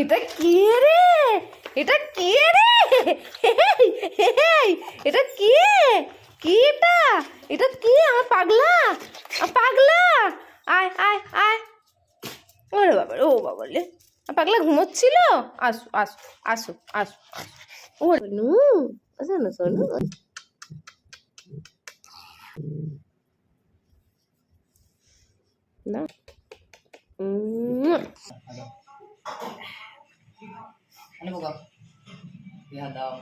এটা কে রে? এটা কে রে? এটা কে? কি এটা? এটা কি? আমার পাগলা? পাগলা? আয় আয় আয়। ওরে বাবা ও বাবা রে। পাগলা ঘুমোচ্ছিল? আসো আসো আসো আসো আসো। ও নু না শোনো না। Ano mo ka? Iha daw.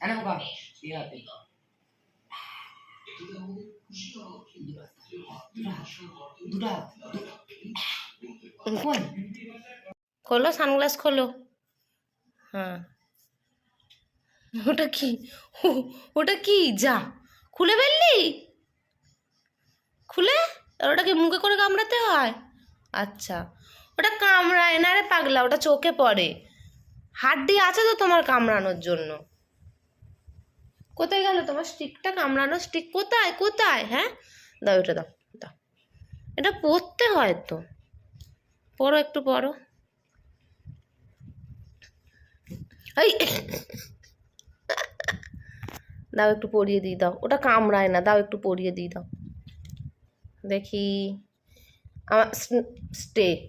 Ano mo ka? Durat. Durat. খোলো সানগ্লাস খোলো হ্যাঁ ওটা কি ওটা কি যা খুলে ফেললি? খুলে? আর ওটা কি মুখে করে কামড়াতে হয়? আচ্ছা। ওটা কামড়ায় না রে পাগলা, ওটা চোখে পড়ে। হাড্ডি আছে তো তোমার কামড়ানোর জন্য। কোথায় গেল তোমার স্টিকটা কামড়ানো স্টিক কোথায়? কোথায়? হ্যাঁ? দাও, এটা দাও দাও। এটা পড়তে হয় তো। পড়ো, একটু পড়ো। এই দাও একটু পরিয়ে দিই দাও। ওটা কামড়ায় না, দাও একটু পরিয়ে দিই দাও। দেখি, আমার স্টে।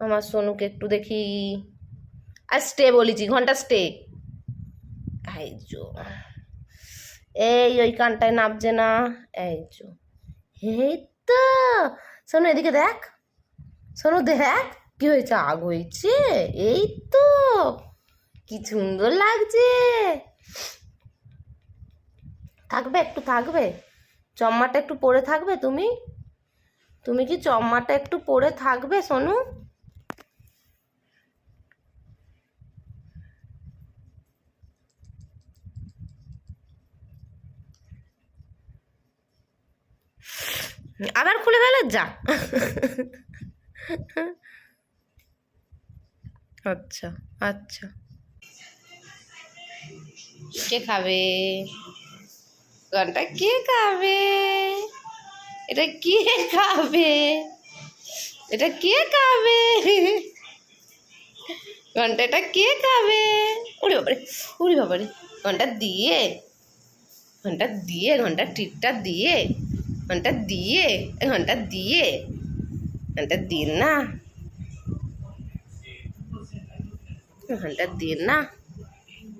আমার সোনুকে একটু দেখি। আর স্টে বলেছি, ঘণ্টা স্টে। এই যো এই ওই কানটায় নাবছে না। এই যো এই তো। শোনো এদিকে দেখ। শোনো দেখ। কি হয়েছে? আগ হয়েছে। এই তো। কি সুন্দর লাগছে। থাকবে? একটু থাকবে? চম্মাটা একটু পরে থাকবে তুমি? তুমি কি চম্মাটা একটু পরে থাকবে, সোনু? আবার খুলে ফেলে, যা। আচ্ছা আচ্ছা। কে খাবে? গানটা কে খাবে এটা কে খাবে এটা কে খাবে ঘণ্টা এটা কে খাবে উড়ি বাবারে উড়ি বাবারে ঘণ্টা দিয়ে ঘণ্টা দিয়ে ঘণ্টা টিকটা দিয়ে ঘণ্টা দিয়ে ঘণ্টা দিয়ে ঘণ্টা দিন না ঘণ্টা দিন না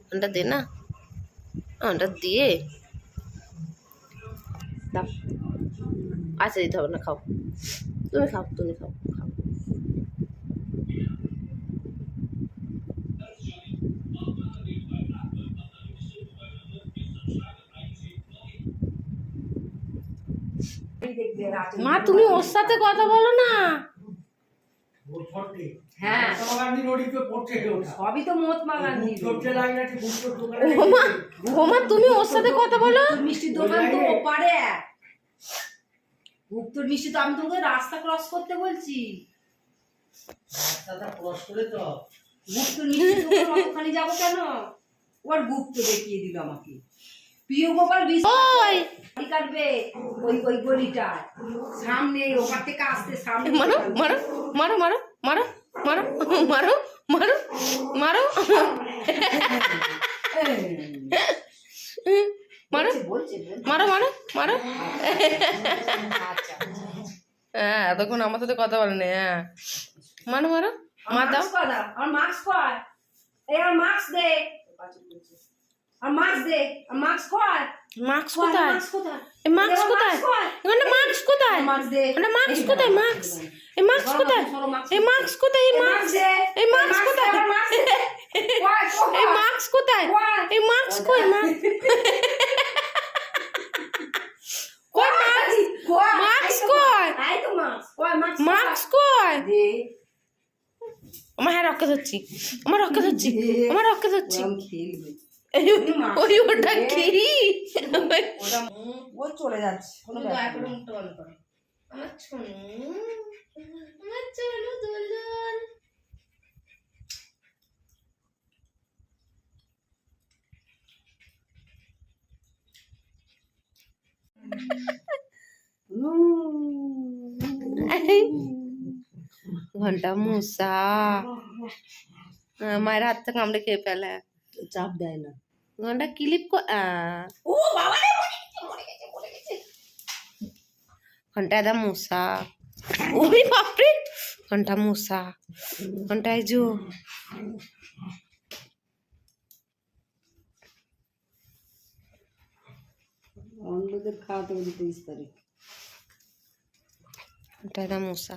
ঘণ্টা দে না ঘণ্টা দিয়ে। দাও। আচ্ছা দিতে হবে না খাও। তুমি খাও তুমি খাও খাও। মা তুমি ওর সাথে কথা বলো না। হ্যাঁ। সবই তো তুমি ওর সাথে কথা বলো। মিষ্টির দোকান তো গুপ্তর মিষ্টি তো আমি তোকে রাস্তা ক্রস করতে বলছি। গুপ্তর মিষ্টি ওখানে যাব কেন? ওর গুপ্ত দেখিয়ে দিল আমাকে। প্রিয় গোপাল বিষ্ণু ওই। কাটবে ওই ওই গলিটা সামনে ওখান থেকে আসতে সামনে মারো মারো মারো মারো মারো। মারো মারো মারো। মারো মারো মারো মারো। হ্যাঁ এতক্ষণ আমার সাথে কথা বলেনি হ্যাঁ। মারো মারো, মার দাও। আর মাস্ক এই আর মাস্ক দে। মাস্ক দে মাস্ক কর মাস্ক কোথায়? মাস্ক কোথায়? মাস্ক কোথায়? এখানে মাস্ক কোথায়? এখানে মাস্ক কোথায়? মাস্ক এই মাস্ক কোথায়? এই মাস্ক কোথায়? এই মাস্ক এই মাস্ক কোথায়? এই মাস্ক কোথায়? এই মাস্ক কই মাস্ক কই মাস্ক মাস্ক কই? মাস্ক। কই মাস্ক মাস্ক কই? দে। আমার হ্যাঁ রক্কে ধরছি। আমার রক্কে ধরছি। আমার রক্কে ধরছি। ওই ওটা কি? ও চলে যাচ্ছে কোনো আমার ছোনু আমার ছোনু দোলন ঘণ্টা মশা মায়ের হাত থেকে আমরা খেয়ে ফেলে। চাপ দেয় না। ঘণ্টা ক্লিপ ও বাবা ঘণ্টা দা মূষা ওরে বাপরে ঘণ্টা মূষা ঘন্টায় জো। অন্যদের খাওয়াতে হবে তেইশ তারিখ। ঘন্টায় দা মূষা